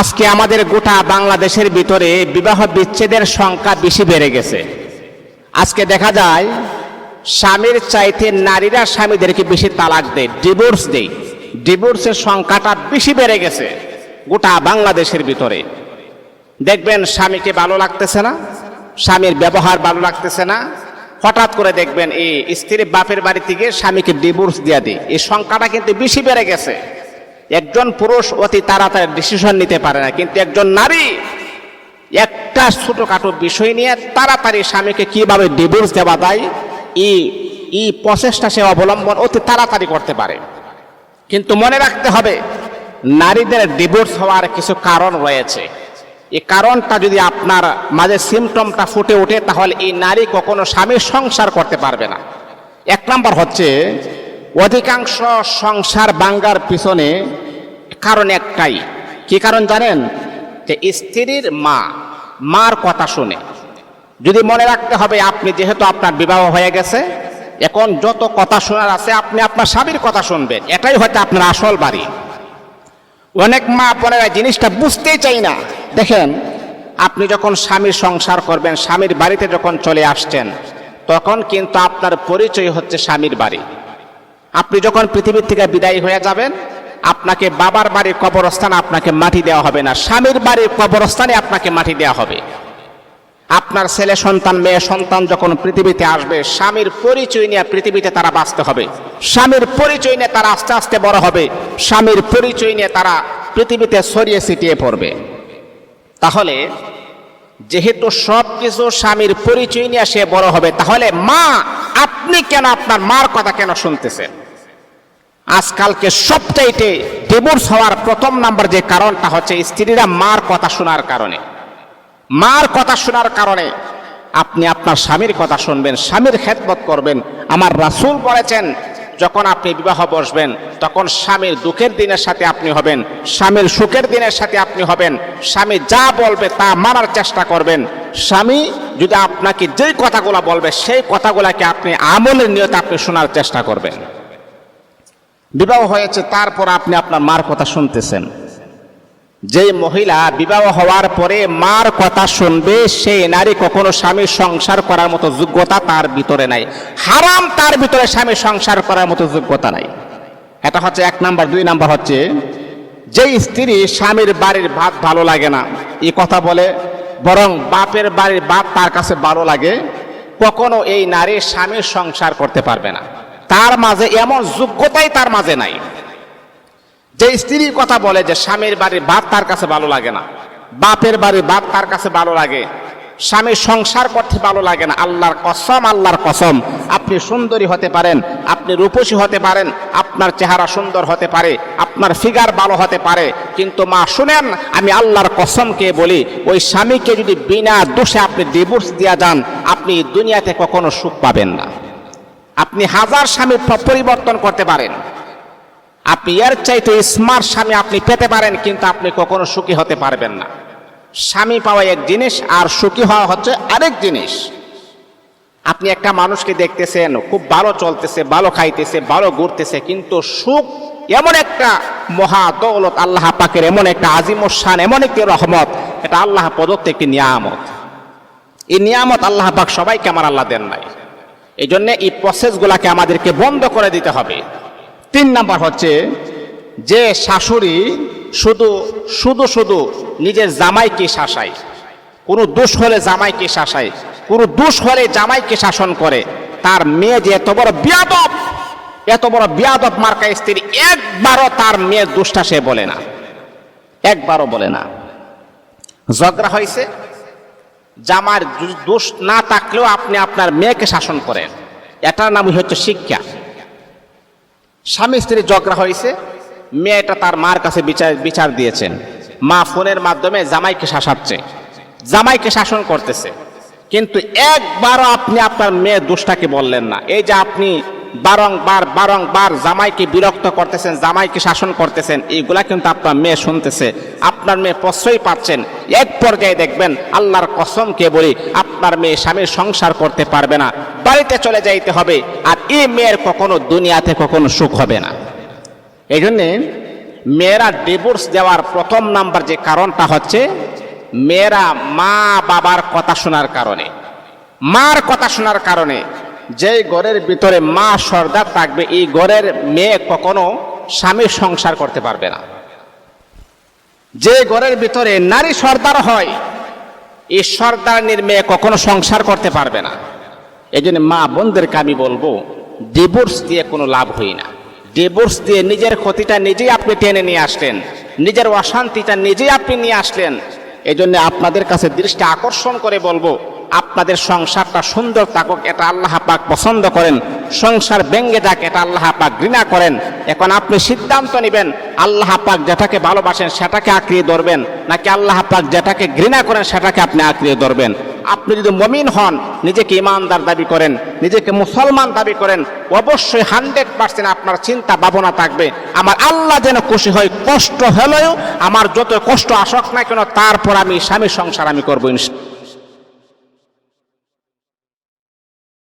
আজকে আমাদের গোটা বাংলাদেশের ভিতরে বিবাহ বিচ্ছেদের সংখ্যা বেশি বেড়ে গেছে। আজকে দেখা যায়, স্বামীর চাইতে নারীরা স্বামীদেরকে বেশি তালাক দেয় ডিভোর্স দেয়। ডিভোর্সের সংখ্যাটা বেশি বেড়ে গেছে গোটা বাংলাদেশের ভিতরে। দেখবেন স্বামীকে ভালো লাগতেছে না, স্বামীর ব্যবহার ভালো লাগতেছে না। হঠাৎ করে দেখবেন এই স্ত্রীর বাপের বাড়ি থেকে স্বামীকে ডিভোর্স দিয়ে দেয়। এই সংখ্যাটা কিন্তু বেশি বেড়ে গেছে। একজন পুরুষ অতি তাড়াতাড়ি ডিসিশন নিতে পারে না, কিন্তু একজন নারী একটা ছোটখাটো বিষয় নিয়ে তাড়াতাড়ি স্বামীকে কীভাবে ডিভোর্স দেওয়া যায়, এই এই প্রসেসটা সে অবলম্বন অতি তাড়াতাড়ি করতে পারে। কিন্তু মনে রাখতে হবে, নারীদের ডিভোর্স হওয়ার কিছু কারণ রয়েছে। এই কারণটা যদি আপনার মাঝে সিমটমটা ফুটে ওঠে, তাহলে এই নারী কখনো স্বামীর সংসার করতে পারবে না। এক নম্বর হচ্ছে অধিকাংশ সংসার বাঙ্গার পিছনে কারণ একটাই। কি কারণ জানেন? যে স্ত্রীর মা, মার কথা শুনে। যদি মনে রাখতে হবে, আপনি যেহেতু আপনার বিবাহ হয়ে গেছে, এখন যত কথা শোনার আছে, আপনি আপনার স্বামীর কথা শুনবেন। এটাই হয়তো আপনার আসল বাড়ি। অনেক মা বোনেরা জিনিসটা বুঝতেই চাই না। দেখেন, আপনি যখন স্বামীর সংসার করবেন, স্বামীর বাড়িতে যখন চলে আসছেন, তখন কিন্তু আপনার পরিচয় হচ্ছে স্বামীর বাড়ি। আপনি যখন পৃথিবীর থেকে বিদায়ী হয়ে যাবেন, আপনাকে বাবার বাড়ির কবরস্থান আপনাকে মাটি দেওয়া হবে না, স্বামীর বাড়ির কবরস্থানে আপনাকে মাটি দেওয়া হবে। আপনার ছেলে, সন্তান, মেয়ে, সন্তান যখন পৃথিবীতে আসবে, স্বামীর পরিচয় নিয়ে পৃথিবীতে তারা বাঁচতে হবে। স্বামীর পরিচয় নিয়ে তারা আস্তে আস্তে বড় হবে। স্বামীর পরিচয় নিয়ে তারা পৃথিবীতে ছড়িয়ে ছিটিয়ে পড়বে। তাহলে, যেহেতু সব কিছু স্বামীর পরিচয় নিয়ে সে বড় হবে, তাহলে মা আপনি কেন আপনার মার কথা কেন শুনতেছেন? আজকালকে সবচাইতে ডিভোর্স হওয়ার প্রথম নাম্বার যে কারণটা হচ্ছে স্ত্রীরা মার কথা শোনার কারণে। মার কথা শোনার কারণে আপনি আপনার স্বামীর কথা শুনবেন, স্বামীর খেদমত করবেন। আমার রাসুল বলেছেন যখন আপনি বিবাহ বসবেন, তখন স্বামীর দুঃখের দিনের সাথে আপনি হবেন, স্বামীর সুখের দিনের সাথে আপনি হবেন, স্বামী যা বলবে তা মানার চেষ্টা করবেন। স্বামী যদি আপনাকে যেই কথাগুলো বলবে, সেই কথাগুলোকে আপনি আমলের নিয়তে আপনি শোনার চেষ্টা করবেন। বিবাহ হয়েছে, তারপর আপনি আপনার মার কথা শুনতেছেন। যে মহিলা বিবাহ হওয়ার পরে মার কথা শুনবে সেই নারী কখনো স্বামীর সংসার করার মতো যোগ্যতা তার ভিতরে নাই। হারাম তার ভিতরে স্বামীর সংসার করার মতো যোগ্যতা নাই। এটা হচ্ছে এক নাম্বার। দুই নাম্বার হচ্ছে যে স্ত্রী স্বামীর বাড়ির ভাত ভালো লাগে না, এই কথা বলে, বরং বাপের বাড়ির ভাত তার কাছে ভালো লাগে, কখনো এই নারী স্বামীর সংসার করতে পারবে না। তার মাঝে এমন যোগ্যতাই তার মাঝে নাই। যে স্ত্রীর কথা বলে যে স্বামীর বাড়ির ভাত তার কাছে ভালো লাগে না, বাপের বাড়ির ভাত তার কাছে ভালো লাগে, স্বামীর সংসার করতে ভালো লাগে না, আল্লাহর কসম আল্লাহর কসম, আপনি সুন্দরী হতে পারেন, আপনি রূপসী হতে পারেন, আপনার চেহারা সুন্দর হতে পারে, আপনার ফিগার ভালো হতে পারে, কিন্তু মা শুনেন, আমি আল্লাহর কসমকে বলি, ওই স্বামীকে যদি বিনা দোষে আপনি ডিভোর্স দিয়া যান, আপনি দুনিয়াতে কখনো সুখ পাবেন না। আপনি হাজার স্বামী পরিবর্তন করতে পারেন। আপনি এর চাইতে স্মার্ট স্বামী আপনি পেতে পারেন, কিন্তু আপনি কখনো সুখী হতে পারবেন না। স্বামী পাওয়া এক জিনিস আর সুখী হওয়া হচ্ছে আরেক জিনিস। আপনি একটা মানুষকে দেখতেছেন, খুব ভালো চলতেছে, ভালো খাইতেছে, ভালো ঘুরতেছে, কিন্তু সুখ এমন একটা মহা দৌলত, আল্লাহ পাকের এমন একটা আজিম শান, এমন একটি রহমত, এটা আল্লাহ প্রদত্ত একটি নিয়ামত। এই নিয়ামত আল্লাহ পাক সবাইকে আমার আল্লাহ দেন নাই। এই জন্যে এই প্রসেসগুলাকে আমাদেরকে বন্ধ করে দিতে হবে। তিন নাম্বার হচ্ছে যে শাশুড়ি শুধু শুধু শুধু নিজের জামাইকে শাসায়। কোনো দোষ হলে জামাইকে শাসায়। কোনো দোষ হলে জামাইকে শাসন করে। তার মেয়ে যে এত বড় বিয়াদব, এত বড় বিয়াদব মার্কা স্ত্রী, একবারও তার মেয়ের দোষটা সে বলে না। একবারও বলে না। ঝগড়া হয়েছে। জামার দোষ না থাকলেও আপনি আপনার মেয়েকে শাসন করেন। এটার নামই হচ্ছে শিক্ষা। স্বামী স্ত্রী ঝগড়া হয়েছে, মেয়েটা তার মার কাছে বিচার বিচার দিয়েছেন। মা ফোনের মাধ্যমে জামাইকে শাসাচ্ছে। জামাইকে শাসন করতেছে। কিন্তু একবারও আপনি আপনার মেয়ে দোষটাকে বললেন না। এই যে আপনি বারংবার বারংবার জামাইকে বিরক্ত করতেছেন, জামাইকে শাসন করতেছেন এইগুলা কিন্তু আপনার মেয়ে শুনতেছে, আপনার মেয়ে প্রশ্রয় পাচ্ছেন। এক পর্যায়ে দেখবেন আল্লাহর কসমকে বলি, আপনার মেয়ে স্বামীর সংসার করতে পারবে না, বাড়িতে চলে যাইতে হবে, আর এই মেয়ের কখনো দুনিয়াতে কখনো সুখ হবে না। এই জন্যে মেয়েরা ডিভোর্স দেওয়ার প্রথম নাম্বার যে কারণটা হচ্ছে, মেয়েরা মা বাবার কথা শোনার কারণে। মার কথা শোনার কারণে যে ঘরের ভিতরে মা সর্দার থাকবে, এই ঘরের মেয়ে কখনো স্বামীর সংসার করতে পারবে না। যে ঘরের ভিতরে নারী সর্দার হয়, এই সর্দারনির মেয়ে কখনো সংসার করতে পারবে না। এই জন্য মা বোনদেরকে আমি বলব ডিভোর্স দিয়ে কোনো লাভ হই না। ডিভোর্স দিয়ে নিজের ক্ষতিটা নিজেই আপনি টেনে নিয়ে আসলেন, নিজের অশান্তিটা নিজেই আপনি নিয়ে আসলেন। এই জন্য আপনাদের কাছে দৃষ্টি আকর্ষণ করে বলব আপনাদের সংসারটা সুন্দর থাকুক, এটা আল্লাহ পাক পছন্দ করেন। সংসার ব্যঙ্গে যাক, এটা আল্লাহ পাক ঘৃণা করেন। এখন আপনি সিদ্ধান্ত নেবেন, আল্লাহ পাক যেটাকে ভালোবাসেন সেটাকে আঁকড়িয়ে ধরবেন, নাকি আল্লাহ পাক যেটাকে ঘৃণা করেন সেটাকে আপনি আঁকড়িয়ে ধরবেন? আপনি যদি মমিন হন, নিজেকে ইমানদার দাবি করেন, নিজেকে মুসলমান দাবি করেন, অবশ্যই হান্ড্রেড পার্সেন্ট আপনার চিন্তা ভাবনা থাকবে, আমার আল্লাহ যেন খুশি হয়, কষ্ট হলেও, আমার যত কষ্ট আসক না কেন, তারপর আমি স্বামী সংসার আমি করব